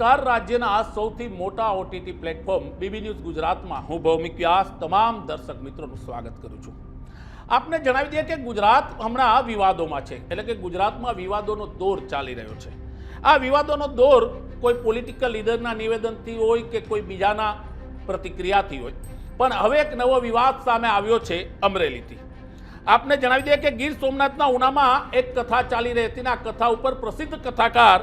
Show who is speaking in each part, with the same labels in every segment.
Speaker 1: નમસ્કાર. રાજ્યના આ સૌથી મોટા ઓટીટી પ્લેટફોર્મ બીબી ન્યૂઝ ગુજરાતમાં હું ભૌમિક વ્યાસ તમામ દર્શક મિત્રોનું સ્વાગત કરું છું. આપને જણાવી દઈએ કે ગુજરાત હમણાં વિવાદોમાં છે, એટલે કે ગુજરાતમાં વિવાદોનો દોર ચાલી રહ્યો છે. આ વિવાદોનો દોર કોઈ પોલિટિકલ લીડરના નિવેદનથી હોય કે કોઈ બીજાના પ્રતિક્રિયાથી હોય. પણ હવે એક નવો વિવાદ સામે આવ્યો છે અમરેલીથી. આપને જણાવી દઈએ કે ગીર સોમનાથના ઉનામાં એક કથા ચાલી રહી હતી આ કથા ઉપર પ્રસિદ્ધ કથાકાર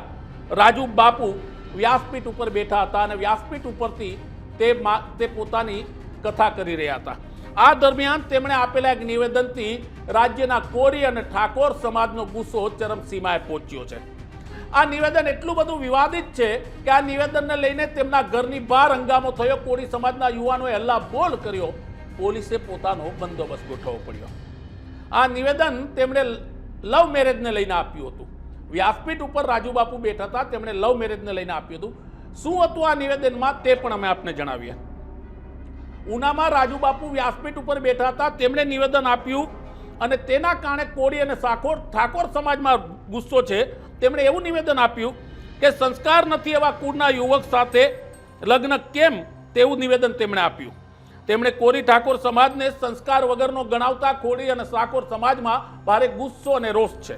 Speaker 1: રાજુ બાપુ વ્યાસપીઠ ઉપર બેઠા હતા અને વ્યાસપીઠ ઉપરથી તે તે પોતાની કથા કરી રહ્યા હતા. આ દરમિયાન તેમણે આપેલા એક નિવેદનથી રાજ્યના કોરી અને ઠાકોર સમાજનો ગુસ્સો ચરમસીમાએ પહોંચ્યો છે. આ નિવેદન એટલું બધું વિવાદિત છે કે આ નિવેદનને લઈને તેમના ઘરની બહાર હંગામો થયો, કોળી સમાજના યુવાનોએ હલ્લા બોલ કર્યો, પોલીસે પોતાનો બંદોબસ્ત ગોઠવવો પડ્યો. આ નિવેદન તેમણે લવ મેરેજને લઈને આપ્યું હતું. વ્યાસપીઠ ઉપર રાજુબાપુ બેઠા હતા, તેમણે લવ મેરેજને લઈને આપ્યું હતું. શું હતું આ નિવેદનમાં? તે પણ અમે આપને જણાવીએ. ઉનામાં રાજુબાપુ વ્યાસપીઠ ઉપર બેઠા હતા, તેમણે નિવેદન આપ્યું અને તેના કારણે કોળી અને સાખોર ઠાકોર સમાજમાં ગુસ્સો છે. તેમણે એવું નિવેદન આપ્યું કે સંસ્કાર નથી એવા કુળના યુવક સાથે લગ્ન કેમ? તેવું નિવેદન તેમણે આપ્યું. તેમણે કોરી ઠાકોર સમાજને સંસ્કાર વગરનો ગણાવતા કોળી અને સાકોર સમાજમાં ભારે ગુસ્સો અને રોષ છે.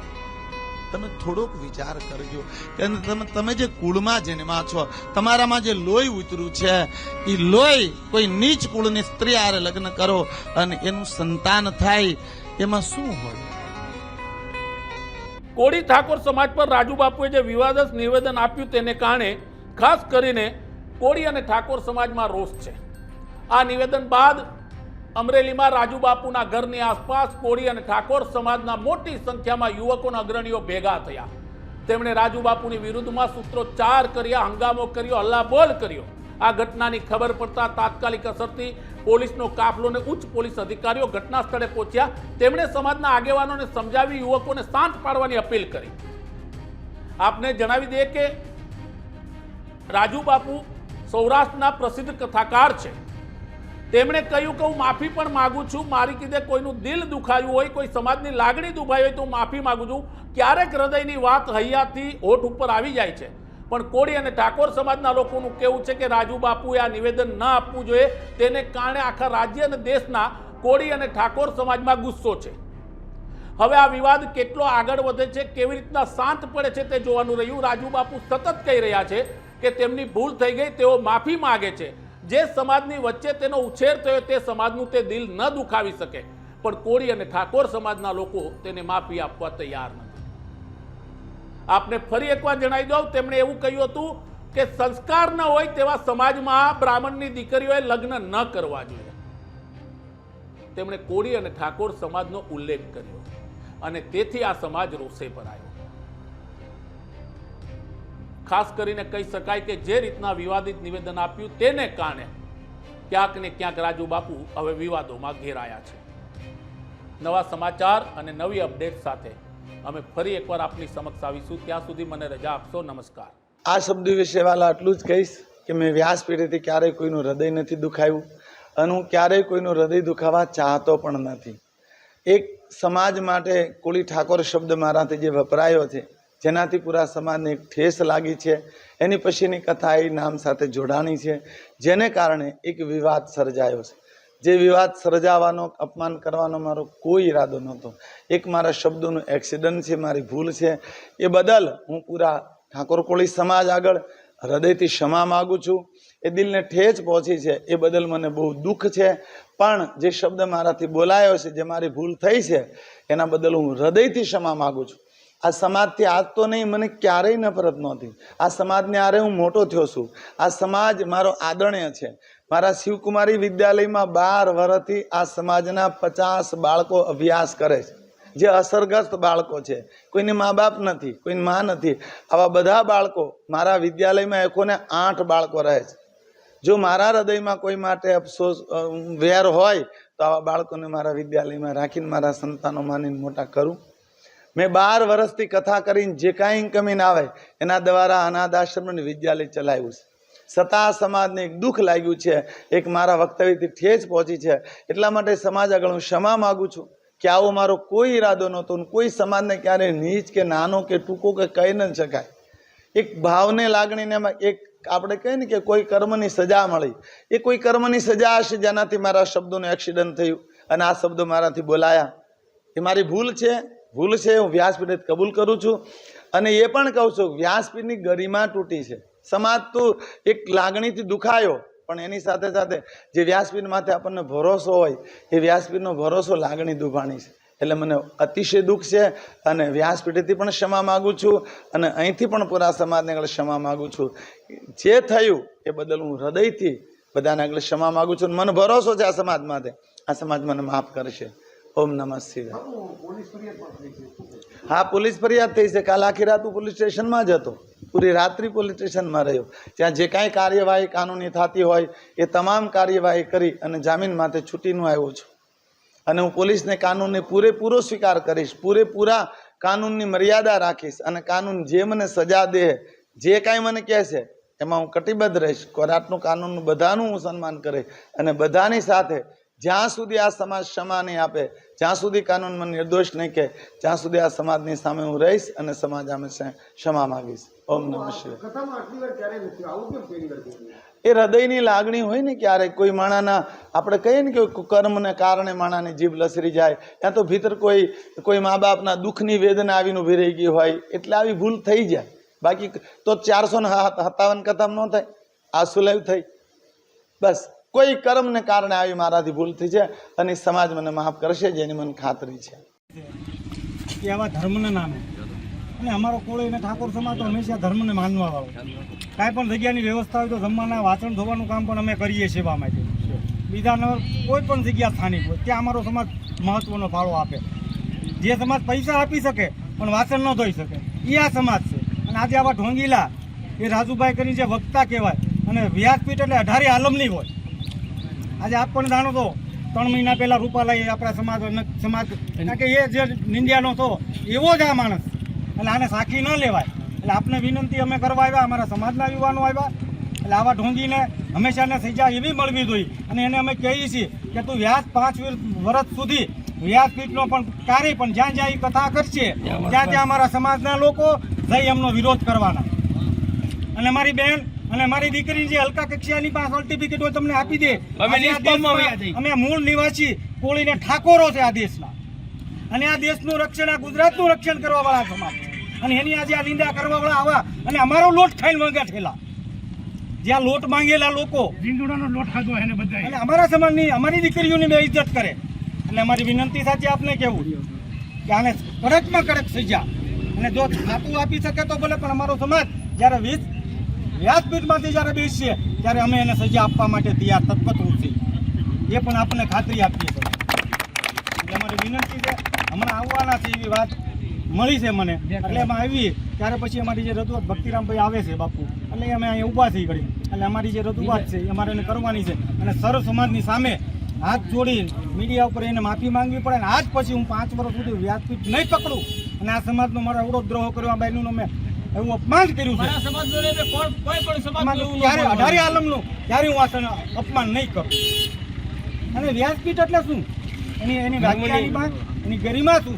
Speaker 2: તમે થોડોક વિચાર કરજો. કે તમે તમે જે કુળમાં જન્મા છો, તમારામાં જે લોહી ઉતર્યું છે એ લોહી કોઈ નીચ કુળની સ્ત્રી આરે લગ્ન કરો અને એનું સંતાન થાય. એમાં શું હોય?
Speaker 1: કોળી ઠાકોર સમાજ પર રાજુ બાપુએ જે વિવાદસ નિવેદન આપ્યું તેને કારણે ખાસ કરીને કોળી અને ઠાકોર સમાજમાં રોષ છે. આ નિવેદન બાદ અમરેલીમાં રાજુબાપુના ઘરની આસપાસ કોળી અને ઠાકોર સમાજના મોટી સંખ્યામાં યુવકોના અગ્રણીઓ ભેગા થયા. તેમણે રાજુબાપુની વિરુદ્ધમાં સૂત્રોચ્ચાર કર્યા, હંગામો કર્યો, હલ્લાબોલ કર્યો. આ ઘટનાની ખબર પડતા તાત્કાલિક અસરથી પોલીસનો કાફલો અને ઉચ્ચ પોલીસ અધિકારીઓ ઘટના સ્થળે પહોંચ્યા. તેમણે સમાજના આગેવાનોને સમજાવી યુવકોને શાંત પાડવાની અપીલ કરી. આપને જણાવી દઈએ કે રાજુ બાપુ સૌરાષ્ટ્રના પ્રસિદ્ધ કથાકાર છે. તેમણે કહ્યું કે હું માફી પણ માગું છું. મારી કીધે કોઈનું દિલ દુખાયું હોય, કોઈ સમાજની લાગણી દુભાઈ હોય તો માફી માગું છું. ક્યારેક હૃદયની વાત હૈયાથી હોઠ ઉપર આવી જાય છે. પણ કોળી અને ઠાકોર સમાજના લોકોનું કેવું છે કે રાજુ બાપુએ આ નિવેદન ન આપવું જોઈએ, તેને કારણે આખા રાજ્ય અને દેશના કોળી અને ઠાકોર સમાજમાં ગુસ્સો છે. હવે આ વિવાદ કેટલો આગળ વધે છે, કેવી રીતના શાંત પડે છે તે જોવાનું રહ્યું. રાજુ બાપુ સતત કહી રહ્યા છે કે તેમની ભૂલ થઈ ગઈ, તેઓ માફી માંગે છે. જે સમાજની વચ્ચે તેનો ઉછેર થયો તે સમાજનું તે દિલ ન દુખાવી શકે. પણ કોળી અને ઠાકોર સમાજના લોકો તેને માફી આપવા તૈયાર નથી. આપને ફરી એકવાર જણાવી દઉં, તેમણે એવું કહ્યું હતું કે સંસ્કાર ન હોય તેવા સમાજમાં બ્રાહ્મણની દીકરીઓએ લગ્ન ન કરવા જોઈએ. તેમણે કોળી અને ઠાકોર સમાજનો ઉલ્લેખ કર્યો અને તેથી આ સમાજ રોષે ભરાયો. ખાસ કરીને કહી શકાય કે જે રીતના વિવાદિત નિવેદન આપ્યું તેને કારણે ક્યાંક ને ક્યાંક રાજુ બાપુ હવે વિવાદોમાં ઘેરાયા છે. નવા સમાચાર અને નવી અપડેટ સાથે અમે ફરી એકવાર આપની સમક્ષ આવીશું. ત્યાં સુધી મને રજા આપશો. નમસ્કાર.
Speaker 3: આ શબ્દ વિશે વાલા આટલું જ કહીશ કે મેં વ્યાસપીઠેથી ક્યારેય કોઈનું હૃદય નથી દુખાયું અને હું ક્યારેય કોઈનું હૃદય દુખાવા ચાહતો પણ નથી. એક સમાજ માટે કોળી ઠાકોર શબ્દ મારાથી જે વપરાયો છે જેનાથી પૂરા સમાજને એક ઠેસ લાગી છે. એની પછીની કથા એ નામ સાથે જોડાણી છે, જેને કારણે એક વિવાદ સર્જાયો છે. જે વિવાદ સર્જાવાનો, અપમાન કરવાનો મારો કોઈ ઈરાદો નહોતો. એક મારા શબ્દોનું એક્સિડન્ટ છે, મારી ભૂલ છે. એ બદલ હું પૂરા ઠાકોર કોળી સમાજ આગળ હૃદયથી ક્ષમા માગું છું. એ દિલને ઠેચ પહોંચી છે, એ બદલ મને બહુ દુઃખ છે. પણ જે શબ્દ મારાથી બોલાયો છે, જે મારી ભૂલ થઈ છે, એના બદલ હું હૃદયથી ક્ષમા માગું છું. આ સમાજથી આજ તો નહીં, મને ક્યારેય નફરત નહોતી. આ સમાજને આરે હું મોટો થયો છું. આ સમાજ મારો આદરણીય છે. મારા શિવકુમારી વિદ્યાલયમાં બાર વર્ષથી આ સમાજના પચાસ બાળકો અભ્યાસ કરે છે. જે અસરગ્રસ્ત બાળકો છે. કોઈને મા બાપ નથી, કોઈની મા નથી. આવા બધા બાળકો મારા વિદ્યાલયમાં એકોને આઠ બાળકો રહે છે. જો મારા હૃદયમાં કોઈ માટે અફસોસ વેર હોય, તો આવા બાળકોને મારા વિદ્યાલયમાં રાખીને મારા સંતાનો માનીને મોટા કરું. મેં બાર વર્ષથી કથા કરીને જે કાંઈ ઇન્કમિંગ આવે, એના દ્વારા અનાથ આશ્રમને વિદ્યાલય ચલાવ્યું છે. સતા સમાજને એક દુઃખ લાગ્યું છે. એક મારા વક્તવ્યથી ઠેજ પહોંચી છે. એટલા માટે સમાજ આગળ હું ક્ષમા માગું છું કે આવો મારો કોઈ ઈરાદો નહોતો કોઈ સમાજને ક્યારે નીચ કે નાનો કે ટૂંકો કે કહી ન શકાય. એક ભાવને લાગણીને એમાં એક આપણે કહીએ ને કે કોઈ કર્મની સજા મળી. એ કોઈ કર્મની સજા હશે જેનાથી મારા શબ્દોનું એક્સિડન્ટ થયું અને આ શબ્દો મારાથી બોલાયા. એ મારી ભૂલ છે. ભૂલ છે, હું વ્યાસપીઠ કબૂલ કરું છું. અને એ પણ કહું છું, વ્યાસપીઠની ગરિમા તૂટી છે. સમાજ તો એક લાગણીથી દુખાયો, પણ એની સાથે સાથે જે વ્યાસપીઠ માથે આપણને ભરોસો હોય, એ વ્યાસપીઠનો ભરોસો લાગણી દુભાણી છે. એટલે મને અતિશય દુઃખ છે અને વ્યાસપીઠેથી પણ ક્ષમા માગું છું અને અહીંથી પણ પૂરા સમાજને આગળ ક્ષમા માગું છું. જે થયું, એ બદલ હું હૃદયથી બધાને આગળ ક્ષમા માગું છું મને ભરોસો છે આ સમાજ માટે આ સમાજ મને માફ કરશે. ઓમ નમઃ શિવાય. હા, પોલીસ ફરિયાદ થઈ છે. કાલ આખી રાત હું પોલીસ સ્ટેશનમાં જ હતો. પૂરી રાત્રિ પોલીસ સ્ટેશનમાં રહ્યો. ત્યાં જે કાંઈ કાર્યવાહી કાનૂની થતી હોય એ તમામ કાર્યવાહી કરી અને જામીન માટે છૂટીનું આવ્યો છું. અને હું પોલીસને કાનૂનને પૂરેપૂરો સ્વીકાર કરીશ, પૂરેપૂરા કાનૂનની મર્યાદા રાખીશ અને કાનૂન જે મને સજા દે, જે કાંઈ મને કહેશે એમાં હું કટિબદ્ધ રહીશ. કોર્ટનું કાનૂનનું બધાનું હું સન્માન કરીશ અને બધાની સાથે જ્યાં સુધી આ સમાજ ક્ષમા નહીં આપે જ્યાં સુધી કાનૂન મને નિર્દોષ નહીં કે ત્યાં સુધી આ સમાજની સામે હું રહીશ અને સમાજ આમે ક્ષમા માગીશ. ઓમ નમ
Speaker 4: ક્યારે?
Speaker 3: એ હૃદયની લાગણી હોય ને ક્યારેક કોઈ માણાના આપણે કહીએ ને કે કર્મને કારણે માણાની જીભ લસરી જાય ત્યાં તો ભીતર કોઈ કોઈ મા બાપના દુઃખની વેદના આવીને ઊભી રહી ગઈ હોય એટલે આવી ભૂલ થઈ જાય. બાકી તો ચારસો ને સત્તાવન કથમ ન થાય? આ સુલભ થઈ. બસ. કોઈ કર્મને કારણે આવી મારાથી ભૂલ થઈ છે અને સમાજ મને માફ કરશે જેની મને ખાતરી છે.
Speaker 5: કે આવા ધર્મના નામે. અને અમારો કોળો એને ઠાકોર સમાજ તો હંમેશા ધર્મને માનવા વાળો. કાંઈ પણ જગ્યાની વ્યવસ્થા હોય તો જમવાના, વાસણ ધોવાનું કામ પણ અમે કરીએ સેવા માટે બીજા નંબર કોઈ પણ જગ્યા સ્થાનિક હોય, ત્યાં અમારો સમાજ મહત્વનો ફાળો આપે. જે સમાજ પૈસા આપી શકે, પણ વાસણ ન ધોઈ શકે. એ આ સમાજ છે. અને આજે આવા ઢોંગીલા એ રાજુભાઈ કરીને જે વક્તા કહેવાય, અને વ્યાસપીઠ એટલે અઢારે આલમની હોય. આજે આપ પણ જાણો તો ત્રણ મહિના પહેલા રૂપાલાએ આપણા સમાજ સમાજ કારણ કે એ જે નિંદ્યાનો હતો એવો જ આ માણસ. એટલે આને સાખી ન લેવાય. એટલે આપને વિનંતી અમે કરવા આવ્યા અમારા સમાજના યુવાનો આવ્યા. એટલે આવા ઢોંગીને હંમેશાને સજા એવી મળવી જોઈએ. અને એને અમે કહીએ છીએ કે તું વ્યાસ પાંચ વીર- વર્ષ સુધી વ્યાસપીઠનો પણ કાર્ય પણ જ્યાં જ્યાં એ કથા કરશે ત્યાં ત્યાં અમારા સમાજના લોકો જઈ એમનો વિરોધ કરવાના. અને મારી બેન અને મારી દીકરી જે હલકા કક્ષાની પાસે સર્ટિફિકેટ હોય તમને આપી દે. અમે મૂળ નિવાસી કોળીને ઠાકોરો છે આ દેશના. અને આ દેશનું રક્ષણ આ ગુજરાતનું રક્ષણ કરવા વાળા સમાજ અને એની આજે આ નિંદા કરવા વાળા આવા અને અમારો લોટ ખાઈને મંગા ઠેલા જ્યાં લોટ માંગેલા લોકો. અને અમારા સમાજની અમારી દીકરીઓની બે ઇજ્જત કરે. એટલે અમારી વિનંતી સાથે આપને કેવું કે આને કડકમાં કડક સજા. અને જો ખાતું આપી શકે તો ભલે પણ અમારો સમાજ જ્યારે વીસ વ્યાસપીઠમાંથી જ્યારે બેસીએ, ત્યારે અમે એને સજા આપવા માટે તૈયાર તત્પર છીએ. એ પણ આપણને ખાતરી આપીએ છીએ. અમારી વિનંતી છે, હમણાં આવવાના છે એવી વાત મળી છે મને. એટલે એમાં આવી ત્યારે પછી અમારી જે રજૂઆત ભક્તિરામભાઈ આવે છે બાપુ, એટલે અમે અહીંયા ઊભા થઈ કરી એટલે અમારી જે રજૂઆત છે, એ અમારે એને કરવાની છે. અને સર્વ સમાજની સામે હાથ જોડી મીડિયા ઉપર એને માફી માંગવી પડે અને આજ પછી હું પાંચ વર્ષ સુધી વ્યાજપીઠ નહીં પકડું. અને આ સમાજનો મારો અવરોધ દ્રોહ કર્યો આ બહેનોનો મેં એવું અપમાન કર્યું છે. ત્યારે અઢારે આલમનું ત્યારે હું આ અપમાન નહીં કરું. અને વ્યાસપીઠ એટલે શું? એની એની વ્યાખ્યાનીમાં એની ગરિમા શું?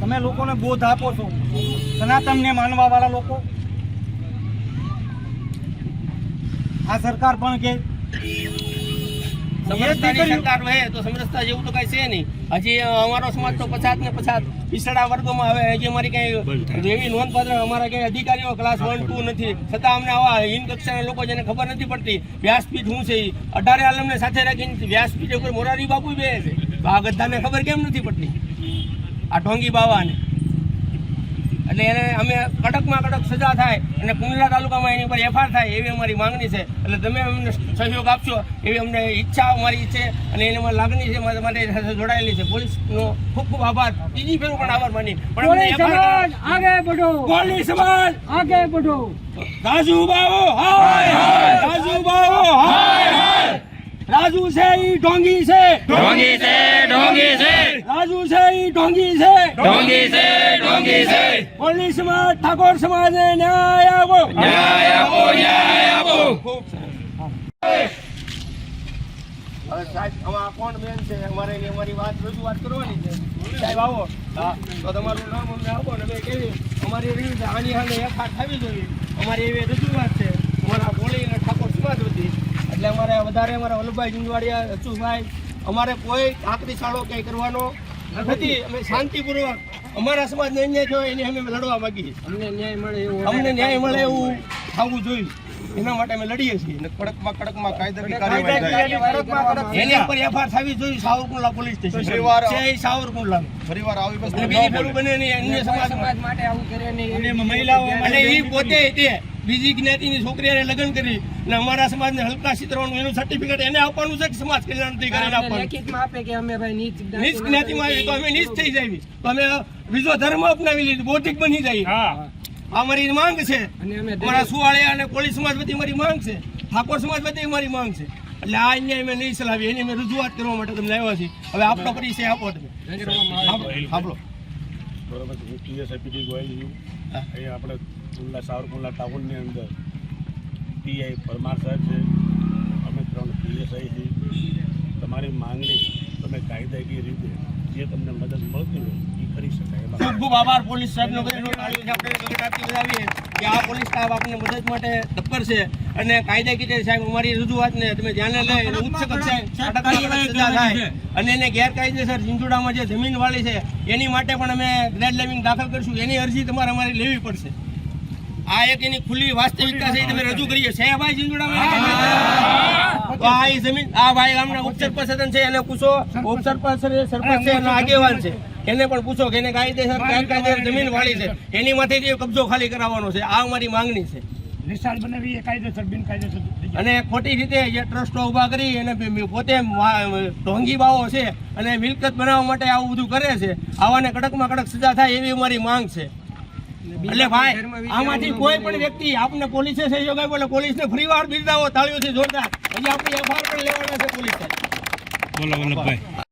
Speaker 5: તમે લોકોને બોધ આપો છો. સનાતનને માનવા વાળા લોકો. આ સરકાર પણ કે
Speaker 6: સમરસતાની સરકાર રહે તો સમરસતા જેવું તો કઈ છે નહીં. હજી અમારો સમાજ તો પછાત ને પછાત. પિછડા વર્ગોમાં હવે હજી અમારી કઈ એવી નોંધપાત્ર અમારા કઈ અધિકારીઓ ક્લાસ વન ટુ નથી. છતાં અમને આવા હિન કક્ષાના લોકો જેને ખબર નથી પડતી વ્યાસપીઠ શું છે એ અઢારે આલમને સાથે રાખીને વ્યાસપીઠ ઉપર મોરારી બાપુ બે છે. તો આ બધાને ખબર કેમ નથી પડતી? આ ઢોંગી બાવાને. એટલે એને અમે કડકમાં કડક સજા થાય અને કુંડલા તાલુકામાં એની ઉપર એફઆર થાય એવી અમારી માંગણી છે. એટલે તમે અમને સહયોગ આપશો એવી અમને ઈચ્છા અમારી છે અને એની અમારી લાગણી છે મારા માટે સાથે જોડાયેલી છે. પોલીસનો ખૂબ ખૂબ આભાર. બીજી ફેરું પણ આભાર માની. પણ અમને
Speaker 7: એફઆર
Speaker 6: પોલીસ સમાજ!
Speaker 7: આગે બઢો
Speaker 6: રાજુ બાવો હાય હાય! રાજુ બાવો હાય હાય! રાજુ છે ઈ ઢોંગી છે. ઢોંગી છે ઢોંગી છે. રાજુ છે ઈ ઢોંગી છે. ઢોંગી છે. ઢોંગી છે કોલી સમાજ ઠાકોર સમાજને ન્યાય આપો. ન્યાય આપો ન્યાય આપો. સાહેબ આમાં કોણ બેન છે? અમારે અમારી વાત રજૂઆત કરવાની છે. સાહેબ આવો. હા. તો તમારું નામ અમને આપો ને અમે કેવી અમારી એવી આની હાલે એફઆર થવી જોઈએ. અમારી એવી રજૂઆત છે. અમારા કોળી અને ઠાકોર સમાજ વતી. એટલે અમારે વધારે અમારા વલ્લભભાઈ જુંજવાડિયા અચુભાઈ અમારે કોઈ આકરી શાળો કંઈ કરવાનો નથી. અમે શાંતિપૂર્વક અમારા સમાજને અન્યાય થયો એની અમે લડવા માંગીએ અમને ન્યાય મળે એવું અમને ન્યાય મળે એવું થવું જોઈએ. એના માટે અમે લડીએ છીએ કડકમાં કડકમાં કાયદાની કાર્યવાહી એની ઉપર એફઆર થવી જોઈએ સાવરકુંડલા પોલીસ સ્ટેશન છે એ સાવરકુંડલા
Speaker 2: પરિવાર આવી
Speaker 6: બસ બીજી બને નહીં અન્ય સમાજ
Speaker 7: માટે આવું કરે નહીં.
Speaker 5: મહિલાઓ
Speaker 6: અને એ પોતે તે બીજી જ્ઞાતિની છોકરીઓને લગ્ન કરી અને અમારા સમાજને હલકા ચિત્રવાનું એનું સર્ટિફિકેટ એને આપવાનું છે કે સમાજ કલ્યાણ
Speaker 7: ભાઈ નીચ
Speaker 6: જ્ઞાતિમાં આવી તો અમે નીચ થઈ જાય તો અમે બીજો ધર્મ અપનાવી લીધો બૌદ્ધિક બની જાય
Speaker 5: હા.
Speaker 6: આ અમારી માંગ છે.
Speaker 7: અને
Speaker 6: અમારા સુવાળિયા અને કોળી સમાજ બધી અમારી માંગ છે. ઠાકોર સમાજ બધી અમારી માંગ છે. એટલે આ અન્યાય મેં નહીં ચલાવી એની મેં રજૂઆત કરવા માટે તમને આવ્યા છીએ. હવે આપનો પરિચય આપો તમે. આપણો
Speaker 8: બરોબર હું પીએસઆઈપીટી ગોયલ છું. અહીં આપણે કુંડલા સાવરકુંડલા ટાઉનની અંદર પીઆઈ પરમાર સાહેબ છે. અમે ત્રણ પીએસઆઈ છીએ. તમારી માંગણી તમે કાયદાકીય રીતે જે તમને મદદ મળતી હોય એ કરી શકાય
Speaker 6: ખૂબ ખૂબ આભાર. પોલીસ સાહેબનો કે આ પોલીસ સ્ટાફ આપણને મદદ માટે તત્પર છે અને કાયદાકીય રીતે સાહેબ અમારી રજૂઆતને તમે ધ્યાને લઈ અને ઉચ્ચ કક્ષાએ થાય. અને એને ગેરકાયદેસર ઝીંઝુડામાં જે જમીન વાળી છે એની માટે પણ અમે ગ્રેડ લેવિંગ દાખલ કરશું. એની અરજી તમારે અમારી લેવી પડશે. આ એક એની ખુલ્લી વાસ્તવિકતા છે તમે રજૂ કરીએ. છે ભાઈ તો આ જમીન આ ભાઈ ગામના ઉપસરપંચ છે એને પૂછો. ઉપસરપંચ સરપંચ છે એનો આગેવાન છે. એને પણ પૂછો કે એને કાયદેસર ગેરકાયદેસર જમીન વાળી છે. એની માંથી કબજો ખાલી કરાવવાનો છે. આ અમારી માંગણી છે.
Speaker 5: નિશાળ બનાવી એ કાયદેસર બિનકાયદેસર
Speaker 6: અને ખોટી રીતે જે ટ્રસ્ટો ઊભા કરી અને પોતે ઢોંગી બાવો છે અને મિલકત બનાવવા માટે આવું બધું કરે છે. આવાને કડકમાં કડક સજા થાય એવી અમારી માંગ છે. એટલે ભાઈ આમાંથી કોઈ પણ વ્યક્તિ આપને પોલીસે સહયોગ આપ્યો એટલે પોલીસને ફરી વાર બિરદાવો તાળીઓથી જોરદાર. હજી આપણી એફઆઈઆર પણ લેવાના છે પોલીસ
Speaker 5: બોલો વલ્લભભાઈ.